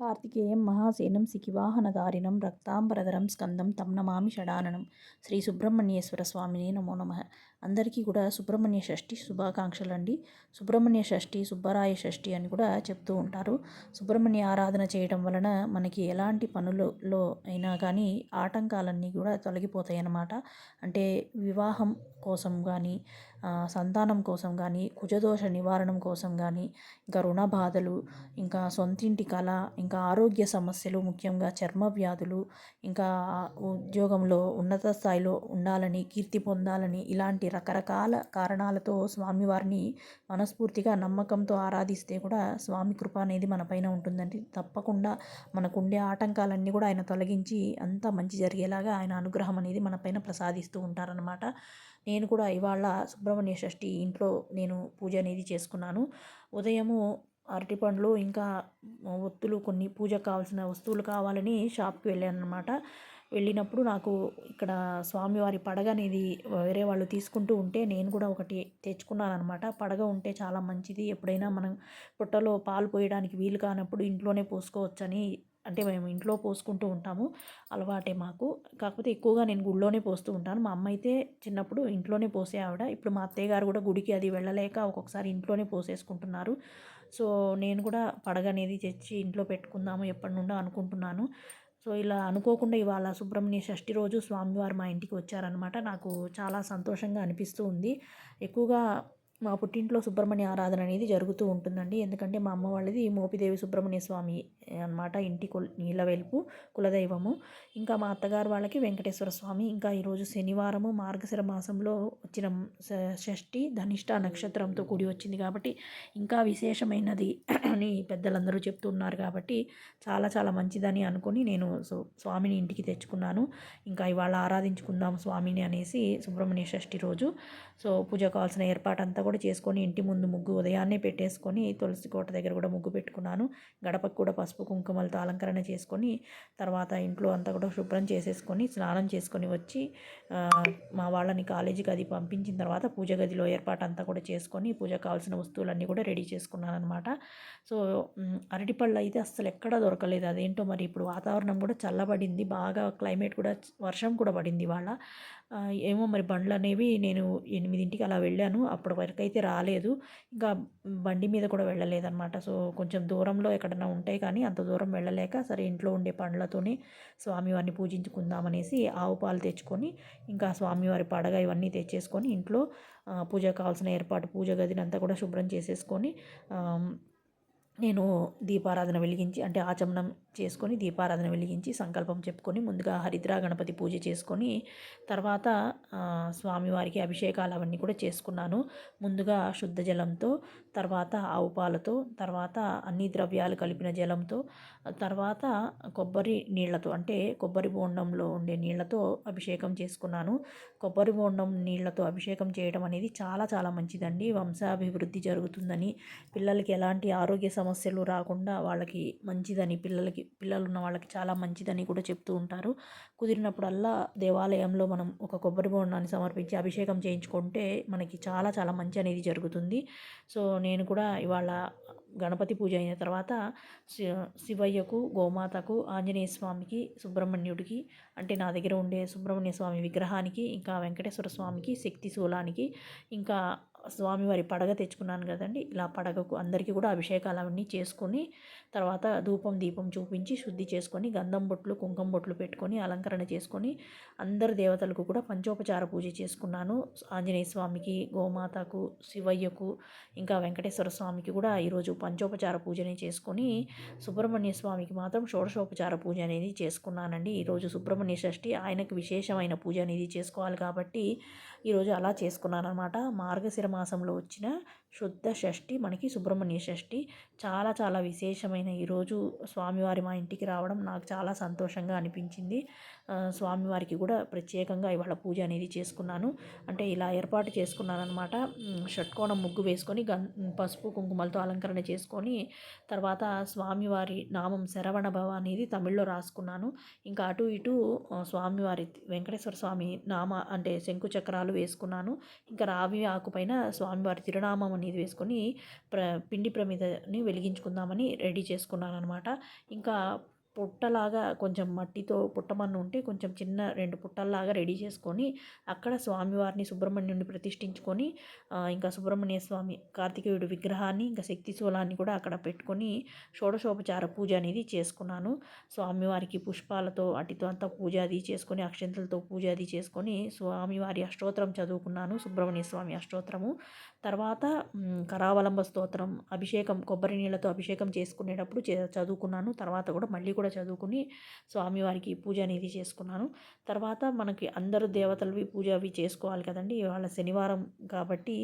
కార్తికేయం మహాసేనం సికివాహనధారిణం రక్తాంబరధరం స్కందం తం నమామి షడాననం. శ్రీ సుబ్రహ్మణ్యేశ్వర స్వామిని నమో నమ. అందరికీ కూడా సుబ్రహ్మణ్య షష్ఠి శుభాకాంక్షలు అండి సుబ్రహ్మణ్య షష్ఠి సుబ్బరాయ షష్ఠి అని కూడా చెప్తూ ఉంటారు. సుబ్రహ్మణ్య ఆరాధన చేయడం వలన మనకి ఎలాంటి పనులలో అయినా కానీ ఆటంకాలన్నీ కూడా తొలగిపోతాయి అన్నమాట అంటే వివాహం కోసం కానీ సంతానం కోసం కానీ కుజదోష నివారణం కోసం కానీ ఇంకా రుణ బాధలు ఇంకా సొంతింటి కళ ఇంకా ఆరోగ్య సమస్యలు ముఖ్యంగా చర్మ వ్యాధులు ఇంకా ఉద్యోగంలో ఉన్నత స్థాయిలో ఉండాలని కీర్తి పొందాలని ఇలాంటి రకరకాల కారణాలతో స్వామివారిని మనస్ఫూర్తిగా నమ్మకంతో ఆరాధిస్తే కూడా స్వామి కృప అనేది మన పైన ఉంటుందండి. తప్పకుండా మనకుండే ఆటంకాలన్నీ కూడా ఆయన తొలగించి అంతా మంచి జరిగేలాగా ఆయన అనుగ్రహం అనేది మన పైన ప్రసాదిస్తూ ఉంటారనమాట నేను కూడా ఇవాళ సుబ్రహ్మణ్య షష్ఠి ఇంట్లో నేను పూజ అనేది చేసుకున్నాను. ఉదయము అరటిపండ్లు ఇంకా ఒత్తులు కొన్ని పూజకు కావాల్సిన వస్తువులు కావాలని షాప్కి వెళ్ళాను అనమాట వెళ్ళినప్పుడు నాకు ఇక్కడ స్వామివారి పడగ అనేది వేరే వాళ్ళు తీసుకుంటూ ఉంటే నేను కూడా ఒకటి తెచ్చుకున్నాను అనమాట పడగ ఉంటే చాలా మంచిది. ఎప్పుడైనా మనం పుట్టలో పాలు పోయడానికి వీలు కానప్పుడు ఇంట్లోనే పోసుకోవచ్చని అంటే మేము ఇంట్లో పోసుకుంటూ ఉంటాము. అలవాటే మాకు. కాకపోతే ఎక్కువగా నేను గుడిలోనే పోస్తూ ఉంటాను. మా అమ్మ అయితే చిన్నప్పుడు ఇంట్లోనే పోసే ఆవిడ. ఇప్పుడు మా అత్తయ్య గారు కూడా గుడికి అది వెళ్ళలేక ఒక్కొక్కసారి ఇంట్లోనే పోసేసుకుంటున్నారు. సో నేను కూడా పడగ అనేది తెచ్చి ఇంట్లో పెట్టుకుందాము ఎప్పటి నుండో అనుకుంటున్నాను. సో ఇలా అనుకోకుండా ఇవాళ సుబ్రహ్మణ్య షష్ఠి రోజు స్వామివారు మా ఇంటికి వచ్చారనమాట నాకు చాలా సంతోషంగా అనిపిస్తూ ఉంది. ఎక్కువగా మా పుట్టింట్లో సుబ్రహ్మణ్య ఆరాధన అనేది జరుగుతూ ఉంటుందండి. ఎందుకంటే మా అమ్మ వాళ్ళది మోపిదేవి సుబ్రహ్మణ్య స్వామి అనమాట ఇంటి కుల నీళ్ళ వెలుపు కులదైవము. ఇంకా మా అత్తగారు వాళ్ళకి వెంకటేశ్వర స్వామి. ఇంకా ఈరోజు శనివారము మార్గశిర మాసంలో వచ్చిన షష్ఠి ధనిష్ట నక్షత్రంతో కూడి వచ్చింది కాబట్టి ఇంకా విశేషమైనది అని పెద్దలందరూ చెప్తున్నారు కాబట్టి చాలా చాలా మంచిదని అనుకొని నేను స్వామిని ఇంటికి తెచ్చుకున్నాను. ఇంకా ఇవాళ ఆరాధించుకుందాం స్వామిని అనేసి సుబ్రహ్మణ్య షష్ఠి రోజు. సో పూజ కావాల్సిన ఏర్పాటంతా కూడా చేసుకొని ఇంటి ముందు ముగ్గు ఉదయాన్నే పెట్టేసుకొని తులసి కోట దగ్గర కూడా ముగ్గు పెట్టుకున్నాను. గడపకు కూడా పసుపు కుంకుమలతో అలంకరణ చేసుకొని తర్వాత ఇంట్లో అంతా కూడా శుభ్రం చేసేసుకొని స్నానం చేసుకొని వచ్చి మా వాళ్ళని కాలేజీకి అది పంపించిన తర్వాత పూజ గదిలో ఏర్పాటు అంతా కూడా చేసుకొని పూజ కావాల్సిన వస్తువులన్నీ కూడా రెడీ చేసుకున్నాను అనమాట సో అరటిపళ్ళు అయితే అస్సలు ఎక్కడా దొరకలేదు. అదేంటో మరి ఇప్పుడు వాతావరణం కూడా చల్లబడింది. బాగా క్లైమేట్ కూడా వర్షం కూడా పడింది వాళ్ళ ఏమో మరి బండ్లు అనేవి నేను ఎనిమిదింటికి అలా వెళ్ళాను. అప్పటి వరకు అయితే రాలేదు. ఇంకా బండి మీద కూడా వెళ్ళలేదన్నమాట. సో కొంచెం దూరంలో ఎక్కడైనా ఉంటాయి కానీ అంత దూరం వెళ్ళలేక సరే ఇంట్లో ఉండే పండ్లతోనే స్వామివారిని పూజించుకుందామనేసి ఆవు పాలు తెచ్చుకొని ఇంకా స్వామివారి పడగ ఇవన్నీ తెచ్చేసుకొని ఇంట్లో పూజ కావాల్సిన ఏర్పాటు పూజ గదిని అంతా కూడా శుభ్రం చేసేసుకొని నేను దీపారాధన వెలిగించి అంటే ఆచమనం చేసుకొని దీపారాధన వెలిగించి సంకల్పం చెప్పుకొని ముందుగా హరిద్రా గణపతి పూజ చేసుకొని తర్వాత స్వామివారికి అభిషేకాలు అవన్నీ కూడా చేసుకున్నాను. ముందుగా శుద్ధ జలంతో తర్వాత ఆవు పాలతో తర్వాత అన్ని ద్రవ్యాలు కలిపిన జలంతో తర్వాత కొబ్బరి నీళ్ళతో అంటే కొబ్బరి బోండంలో ఉండే నీళ్ళతో అభిషేకం చేసుకున్నాను. కొబ్బరి బోండం నీళ్ళతో అభిషేకం చేయడం అనేది చాలా చాలా మంచిదండి. వంశాభివృద్ధి జరుగుతుందని పిల్లలకి ఎలాంటి ఆరోగ్య సమస్యలు రాకుండా వాళ్ళకి మంచిదని పిల్లలకి పిల్లలు ఉన్న వాళ్ళకి చాలా మంచిదని కూడా చెప్తూ ఉంటారు. కుదిరినప్పుడల్లా దేవాలయంలో మనం ఒక కొబ్బరి బోండాన్ని సమర్పించి అభిషేకం చేయించుకుంటే మనకి చాలా చాలా మంచి అనేది జరుగుతుంది. సో నేను కూడా ఇవాళ గణపతి పూజ అయిన తర్వాత శివయ్యకు గోమాతకు ఆంజనేయ స్వామికి సుబ్రహ్మణ్యుడికి అంటే నా దగ్గర ఉండే సుబ్రహ్మణ్య స్వామి విగ్రహానికి ఇంకా వెంకటేశ్వర స్వామికి శక్తి శూలానికి ఇంకా స్వామివారి పడగ తెచ్చుకున్నాను కదండి. ఇలా పడగకు అందరికీ కూడా అభిషేకాలు అవన్నీ చేసుకొని తర్వాత ధూపం దీపం చూపించి శుద్ధి చేసుకొని గంధం బొట్లు కుంకుమ బొట్లు పెట్టుకొని అలంకరణ చేసుకొని అందరు దేవతలకు కూడా పంచోపచార పూజ చేసుకున్నాను. ఆంజనేయ స్వామికి గోమాతకు శివయ్యకు ఇంకా వెంకటేశ్వర స్వామికి కూడా ఈరోజు పంచోపచార పూజని చేసుకొని సుబ్రహ్మణ్య స్వామికి మాత్రం షోడశోపచార పూజ అనేది చేసుకున్నానండి. ఈరోజు సుబ్రహ్మణ్య షష్ఠి ఆయనకు విశేషమైన పూజ అనేది చేసుకోవాలి కాబట్టి ఈరోజు అలా చేసుకున్నాను అనమాట మార్గశిర మాసంలో వచ్చిన శుద్ధ షష్ఠి మనకి సుబ్రహ్మణ్య షష్ఠి చాలా చాలా విశేషమైన ఈరోజు స్వామివారి మా ఇంటికి రావడం నాకు చాలా సంతోషంగా అనిపించింది. స్వామివారికి కూడా ప్రత్యేకంగా ఇవాళ పూజ అనేది చేసుకున్నాను. అంటే ఇలా ఏర్పాటు చేసుకున్నాను అనమాట షట్కోణం ముగ్గు వేసుకొని గన్ పసుపు కుంకుమలతో అలంకరణ చేసుకొని తర్వాత స్వామివారి నామం శరవణ భవ అనేది తమిళ్ళో రాసుకున్నాను. ఇంకా అటు ఇటు స్వామివారి వెంకటేశ్వర స్వామి నామ అంటే శంకు చక్రాలు వేసుకున్నాను. ఇంకా రావి ఆకుపైన స్వామివారి తిరునామం అనేది వేసుకొని ప్ర పిండి ప్రమిదని వెలిగించుకుందామని రెడీ చేసుకున్నాను అనమాట ఇంకా పుట్టలాగా కొంచెం మట్టితో పుట్టమన్ను ఉంటే కొంచెం చిన్న రెండు పుట్టల్లాగా రెడీ చేసుకొని అక్కడ స్వామివారిని సుబ్రహ్మణ్యుని ప్రతిష్ఠించుకొని ఇంకా సుబ్రహ్మణ్య స్వామి కార్తికేయుడు విగ్రహాన్ని ఇంకా శక్తి శూలాన్ని కూడా అక్కడ పెట్టుకొని షోడశోపచార పూజ అనేది చేసుకున్నాను. స్వామివారికి పుష్పాలతో అటితో అంతా పూజ అది చేసుకొని అక్షంతలతో పూజ అది చేసుకొని స్వామివారి అష్టోత్తరం చదువుకున్నాను సుబ్రహ్మణ్య స్వామి అష్టోత్తరము. తర్వాత కరావలంబ స్తోత్రం అభిషేకం కొబ్బరి నీళ్ళతో అభిషేకం చేసుకునేటప్పుడు చదువుకున్నాను. తర్వాత కూడా మళ్ళీ కూడా చదువుకుని స్వామివారికి పూజ అనేది చేసుకున్నాను. తర్వాత మనకి అందరు దేవతలవి పూజ అవి చేసుకోవాలి కదండి. ఇవాళ శనివారం కాబట్టి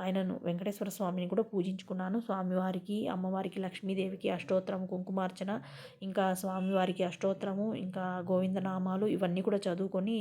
ఆయనను వెంకటేశ్వర స్వామిని కూడా పూజించుకున్నాను. స్వామివారికి అమ్మవారికి లక్ష్మీదేవికి అష్టోత్తరం కుంకుమార్చన ఇంకా స్వామివారికి అష్టోత్తరము ఇంకా గోవిందనామాలు ఇవన్నీ కూడా చదువుకొని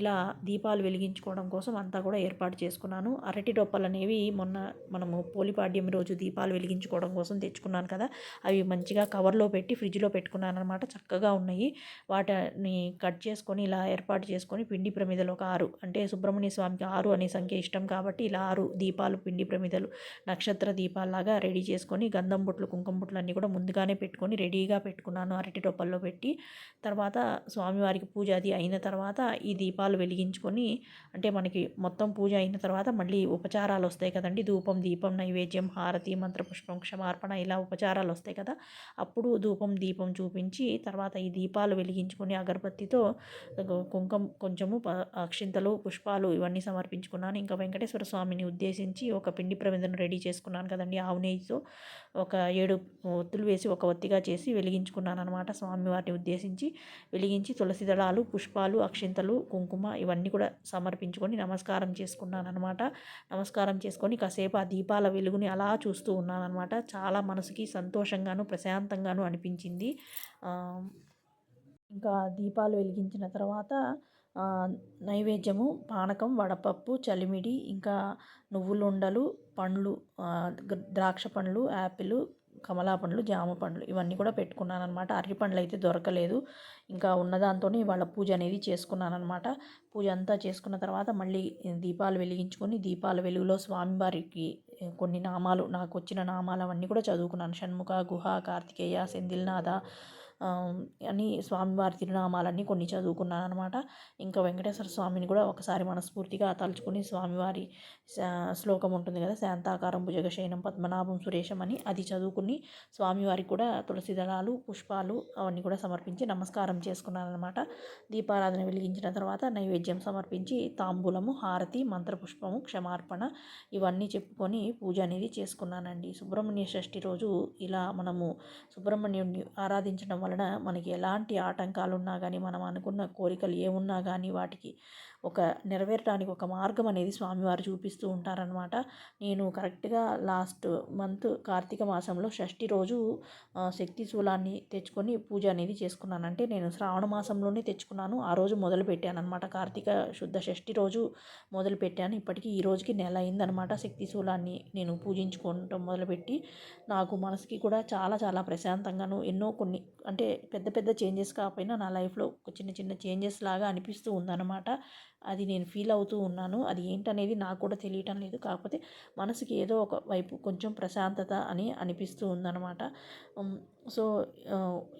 ఇలా దీపాలు వెలిగించుకోవడం కోసం అంతా కూడా ఏర్పాటు చేసుకున్నాను. అరటి డొప్పలు అనేవి మొన్న మనము పోలిపాడ్యం రోజు దీపాలు వెలిగించుకోవడం కోసం తెచ్చుకున్నాను కదా అవి మంచిగా కవర్లో పెట్టి ఫ్రిడ్జ్లో పెట్టుకున్నాను అనమాట చక్కగా ఉన్నాయి. వాటిని కట్ చేసుకొని ఇలా ఏర్పాటు చేసుకొని పిండి ప్రమిదలు ఒక ఆరు. అంటే సుబ్రహ్మణ్య స్వామికి ఆరు అనే సంఖ్య ఇష్టం కాబట్టి ఇలా ఆరు దీపాలు పిండి ప్రమిదలు నక్షత్ర దీపాల్లాగా రెడీ చేసుకొని గంధం బొట్లు కుంకుమ బుట్లు అన్నీ కూడా ముందుగానే పెట్టుకొని రెడీగా పెట్టుకున్నాను. అరటి టొప్పల్లో పెట్టి తర్వాత స్వామివారికి పూజ అది అయిన తర్వాత ఈ దీపాలు వెలిగించుకొని అంటే మనకి మొత్తం పూజ అయిన తర్వాత మళ్ళీ ఉపచారాలు వస్తాయి కదండి. ధూపం దీపం నైవేద్యం హారతి మంత్రపుష్పం క్షమార్పణ ఇలా ఉపచారాలు వస్తాయి కదా. అప్పుడు ధూపం దీపం చూపించి తర్వాత ఈ దీపాలు వెలిగించుకొని అగరబత్తితో కుంకం కొంచెము అక్షింతలు పుష్పాలు ఇవన్నీ సమర్పించుకున్నాను. ఇంకా వెంకటేశ్వర స్వామిని ఉద్దేశించి ఒక పిండి ప్రమిదను రెడీ చేసుకున్నాను కదండి. ఆవు నెయ్యితో ఒక ఏడు ఒత్తులు వేసి ఒక ఒత్తిగా చేసి వెలిగించుకున్నాను అనమాట స్వామివారిని ఉద్దేశించి. వెలిగించి తులసి దళాలు పుష్పాలు అక్షింతలు కుంకుమ ఇవన్నీ కూడా సమర్పించుకొని నమస్కారం చేసుకున్నాను అనమాట నమస్కారం చేసుకుని కాసేపు ఆ దీపాల వెలుగుని అలా చూస్తూ ఉన్నాను అనమాట చాలా మనసుకి సంతోషంగాను ప్రశాంతంగాను అనిపించింది. ఇంకా దీపాలు వెలిగించిన తర్వాత నైవేద్యము పానకం వడపప్పు చలిమిడి ఇంకా నువ్వులుండలు పండ్లు ద్రాక్ష పండ్లు యాపిల్ కమలా పండ్లు జామ పండ్లు ఇవన్నీ కూడా పెట్టుకున్నాను అనమాట అరటి పండ్లు అయితే దొరకలేదు. ఇంకా ఉన్నదాంతోనే ఇవాళ పూజ అనేది చేసుకున్నాను అనమాట పూజ అంతా చేసుకున్న తర్వాత మళ్ళీ దీపాలు వెలిగించుకొని దీపాల వెలుగులో స్వామివారికి కొన్ని నామాలు నాకు వచ్చిన నామాలు అవన్నీ కూడా చదువుకున్నాను. షణ్ముఖ గుహ కార్తికేయ సెందిల్నాథ అని స్వామివారి తిరునామాలన్నీ కొన్ని చదువుకున్నాను అనమాట ఇంకా వెంకటేశ్వర స్వామిని కూడా ఒకసారి మనస్ఫూర్తిగా తలుచుకుని స్వామివారి శ్లోకం ఉంటుంది కదా శాంతాకారం భుజగశయనం పద్మనాభం సురేషం అని అది చదువుకుని స్వామివారికి కూడా తులసి దళాలు పుష్పాలు అవన్నీ కూడా సమర్పించి నమస్కారం చేసుకున్నాను అనమాట దీపారాధన వెలిగించిన తర్వాత నైవేద్యం సమర్పించి తాంబూలము హారతి మంత్రపుష్పము క్షమార్పణ ఇవన్నీ చెప్పుకొని పూజ అనేది చేసుకున్నానండి. సుబ్రహ్మణ్య షష్ఠి రోజు ఇలా మనము సుబ్రహ్మణ్యుడిని ఆరాధించడం వలన మనకి ఎలాంటి ఆటంకాలు ఉన్నా కానీ మనం అనుకున్న కోరికలు ఏమున్నా కానీ వాటికి ఒక నెరవేరడానికి ఒక మార్గం అనేది స్వామివారు చూపిస్తూ ఉంటారనమాట నేను కరెక్ట్గా లాస్ట్ మంత్ కార్తీక మాసంలో షష్ఠి రోజు శక్తి శూలాన్ని తెచ్చుకొని పూజ అనేది చేసుకున్నాను. అంటే నేను శ్రావణ మాసంలోనే తెచ్చుకున్నాను. ఆ రోజు మొదలు పెట్టాను అనమాట కార్తీక శుద్ధ షష్ఠి రోజు మొదలు పెట్టాను. ఇప్పటికీ ఈ రోజుకి నెల అయిందనమాట శక్తి శూలాన్ని నేను పూజించుకోవటం మొదలుపెట్టి. నాకు మనసుకి కూడా చాలా చాలా ప్రశాంతంగాను ఎన్నో కొన్ని అంటే పెద్ద పెద్ద చేంజెస్ కాకపోయినా నా లైఫ్లో చిన్న చిన్న చేంజెస్ లాగా అనిపిస్తూ ఉందన్నమాట. అది నేను ఫీల్ అవుతూ ఉన్నాను. అది ఏంటనేది నాకు కూడా తెలియటం లేదు. కాకపోతే మనసుకి ఏదో ఒక వైపు కొంచెం ప్రశాంతత అని అనిపిస్తూ ఉందన్నమాట. సో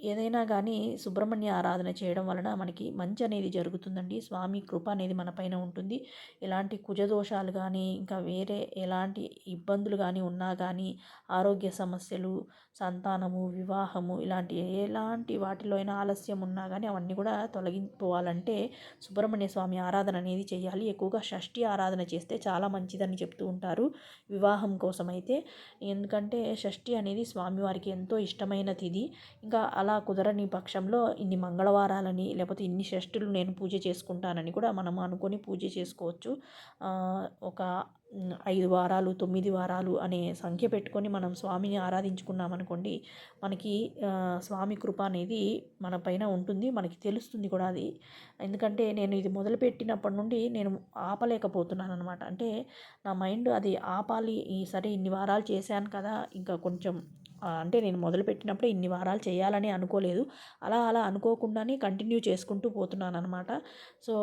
ఏదైనా కానీ సుబ్రహ్మణ్య ఆరాధన చేయడం వలన మనకి మంచి అనేది జరుగుతుందండి. స్వామి కృప అనేది మన పైన ఉంటుంది. ఎలాంటి కుజదోషాలు కానీ ఇంకా వేరే ఎలాంటి ఇబ్బందులు కానీ ఉన్నా కానీ ఆరోగ్య సమస్యలు సంతానము వివాహము ఇలాంటి ఎలాంటి వాటిలో అయినా ఆలస్యం ఉన్నా కానీ అవన్నీ కూడా తొలగిపోవాలంటే సుబ్రహ్మణ్య స్వామి ఆరాధన అనేది చేయాలి. ఎక్కువగా షష్ఠి ఆరాధన చేస్తే చాలా మంచిదని చెప్తూ ఉంటారు వివాహం కోసం అయితే ఎందుకంటే షష్ఠి అనేది స్వామివారికి ఎంతో ఇష్టమైన తిథి. ఇంకా అలా కుదరని పక్షంలో ఇన్ని మంగళవారాలని లేకపోతే ఇన్ని షష్ఠులు నేను పూజ చేసుకుంటానని కూడా మనం అనుకొని పూజ చేసుకోవచ్చు. ఒక ఐదు వారాలు తొమ్మిది వారాలు అనే సంఖ్య పెట్టుకొని మనం స్వామిని ఆరాధించుకున్నాం అనుకోండి మనకి స్వామి కృప అనేది మన పైన ఉంటుంది మనకి తెలుస్తుంది కూడా అది. ఎందుకంటే నేను ఇది మొదలుపెట్టినప్పటి నుండి నేను ఆపలేకపోతున్నాను అనమాట అంటే నా మైండ్ అది ఆపాలి ఈ సరే ఇన్ని వారాలు చేశాను కదా ఇంకా కొంచెం అంటే నేను మొదలుపెట్టినప్పుడే ఇన్ని వారాలు చేయాలని అనుకోలేదు. అలా అలా అనుకోకుండానే కంటిన్యూ చేసుకుంటూ పోతున్నాను అనమాట సో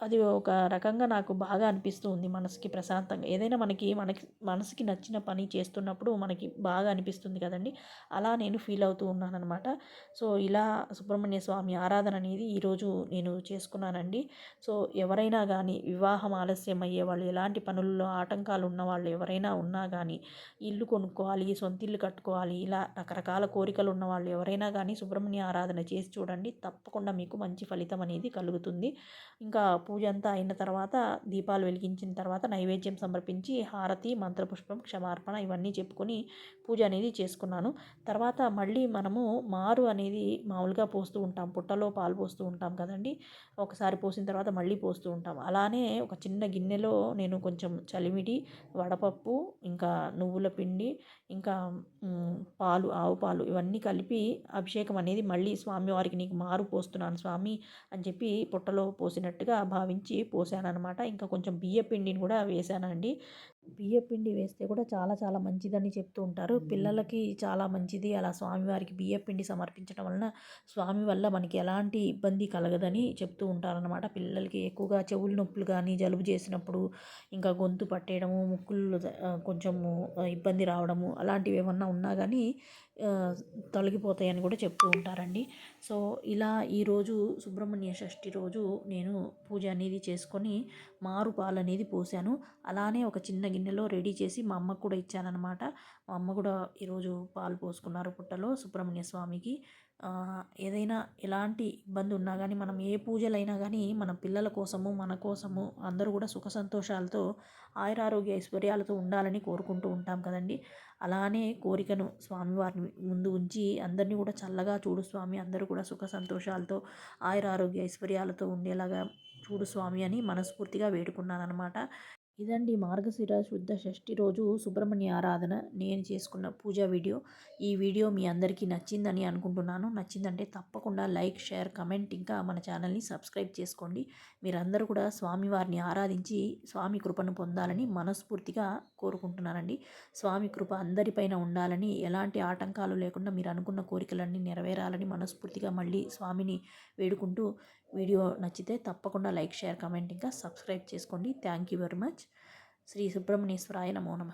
అది ఒక రకంగా నాకు బాగా అనిపిస్తూ ఉంది మనసుకి ప్రశాంతంగా. ఏదైనా మనకి మనకి మనసుకి నచ్చిన పని చేస్తున్నప్పుడు మనకి బాగా అనిపిస్తుంది కదండి. అలా నేను ఫీల్ అవుతూ ఉన్నానమాట సో ఇలా సుబ్రహ్మణ్య స్వామి ఆరాధన అనేది ఈరోజు నేను చేసుకున్నానండి. సో ఎవరైనా కానీ వివాహం ఆలస్యం అయ్యే వాళ్ళు ఎలాంటి పనుల్లో ఆటంకాలు ఉన్న వాళ్ళు ఎవరైనా ఉన్నా కానీ ఇల్లు కొనుక్కోవాలి సొంత ఇల్లు కట్టుకోవాలి ఇలా రకరకాల కోరికలు ఉన్న వాళ్ళు ఎవరైనా కానీ సుబ్రహ్మణ్య ఆరాధన చేసి చూడండి. తప్పకుండా మీకు మంచి ఫలితం అనేది కలుగుతుంది. ఇంకా పూజ అంతా అయిన తర్వాత దీపాలు వెలిగించిన తర్వాత నైవేద్యం సమర్పించి హారతి మంత్రపుష్పం క్షమార్పణ ఇవన్నీ చెప్పుకొని పూజ అనేది చేసుకున్నాను. తర్వాత మళ్ళీ మనము మారు అనేది మామూలుగా పోస్తూ ఉంటాం. పుట్టలో పాలు పోస్తూ ఉంటాం కదండి. ఒకసారి పోసిన తర్వాత మళ్ళీ పోస్తూ ఉంటాం. అలానే ఒక చిన్న గిన్నెలో నేను కొంచెం చలిమిడి వడపప్పు ఇంకా నువ్వుల పిండి ఇంకా పాలు ఆవు పాలు ఇవన్నీ కలిపి అభిషేకం అనేది మళ్ళీ స్వామివారికి నీకు మారు పోస్తున్నాను స్వామి అని చెప్పి పుట్టలో పోసినట్టుగా భావించి పోసానన్నమాట. ఇంకా కొంచెం బియ్య పిండిని కూడా వేసానండి. బియ్య పిండి వేస్తే కూడా చాలా చాలా మంచిదని చెప్తూ ఉంటారు. పిల్లలకి చాలా మంచిది. అలా స్వామివారికి బియ్య పిండి సమర్పించడం వలన స్వామి వల్ల మనకి ఎలాంటి ఇబ్బంది కలగదని చెప్తూ ఉంటారనమాట పిల్లలకి ఎక్కువగా చెవులు నొప్పులు కానీ జలుబు చేసినప్పుడు ఇంకా గొంతు పట్టేయడము ముక్కులు కొంచెము ఇబ్బంది రావడము అలాంటివి ఏమన్నా ఉన్నా కానీ తొలగిపోతాయని కూడా చెప్తూ ఉంటారండి. సో ఇలా ఈరోజు సుబ్రహ్మణ్య షష్ఠి రోజు నేను పూజ అనేది చేసుకొని మారు పాలు అనేది పోసాను. అలానే ఒక చిన్న గిన్నెలో రెడీ చేసి మా అమ్మకు కూడా ఇచ్చానమాట మా అమ్మ కూడా ఈరోజు పాలు పోసుకున్నారు పుట్టలో సుబ్రహ్మణ్య స్వామికి. ఏదైనా ఎలాంటి ఇబ్బంది ఉన్నా కానీ మనం ఏ పూజలైనా కానీ మన పిల్లల కోసము మన కోసము అందరూ కూడా సుఖ సంతోషాలతో ఆయురారోగ్య ఐశ్వర్యాలతో ఉండాలని కోరుకుంటూ ఉంటాం కదండి. అలానే కోరికను స్వామివారిని ముందు ఉంచి అందరినీ కూడా చల్లగా చూడు స్వామి అందరూ కూడా సుఖ సంతోషాలతో ఆయురారోగ్య ఐశ్వర్యాలతో ఉండేలాగా చూడు స్వామి అని మనస్ఫూర్తిగా వేడుకున్నాను అనమాట ఇదండి మార్గశిర శుద్ధ షష్ఠి రోజు సుబ్రహ్మణ్య ఆరాధన. నేను చేసుకున్న పూజా వీడియో. ఈ వీడియో మీ అందరికీ నచ్చిందని అనుకుంటున్నాను. నచ్చిందంటే తప్పకుండా లైక్ షేర్ కమెంట్ ఇంకా మన ఛానల్ని సబ్స్క్రైబ్ చేసుకోండి. మీరందరూ కూడా స్వామివారిని ఆరాధించి స్వామి కృపను పొందాలని మనస్ఫూర్తిగా కోరుకుంటున్నానండి. స్వామి కృప అందరిపైన ఉండాలని ఎలాంటి ఆటంకాలు లేకుండా మీరు అనుకున్న కోరికలన్నీ నెరవేరాలని మనస్ఫూర్తిగా మళ్ళీ స్వామిని వేడుకుంటూ వీడియో నచ్చితే తప్పకుండా లైక్ షేర్ కమెంట్ ఇంకా సబ్స్క్రైబ్ చేసుకోండి. Thank you very much. Shri సుబ్రహ్మణ్యేశ్వరాయ నమో నమ.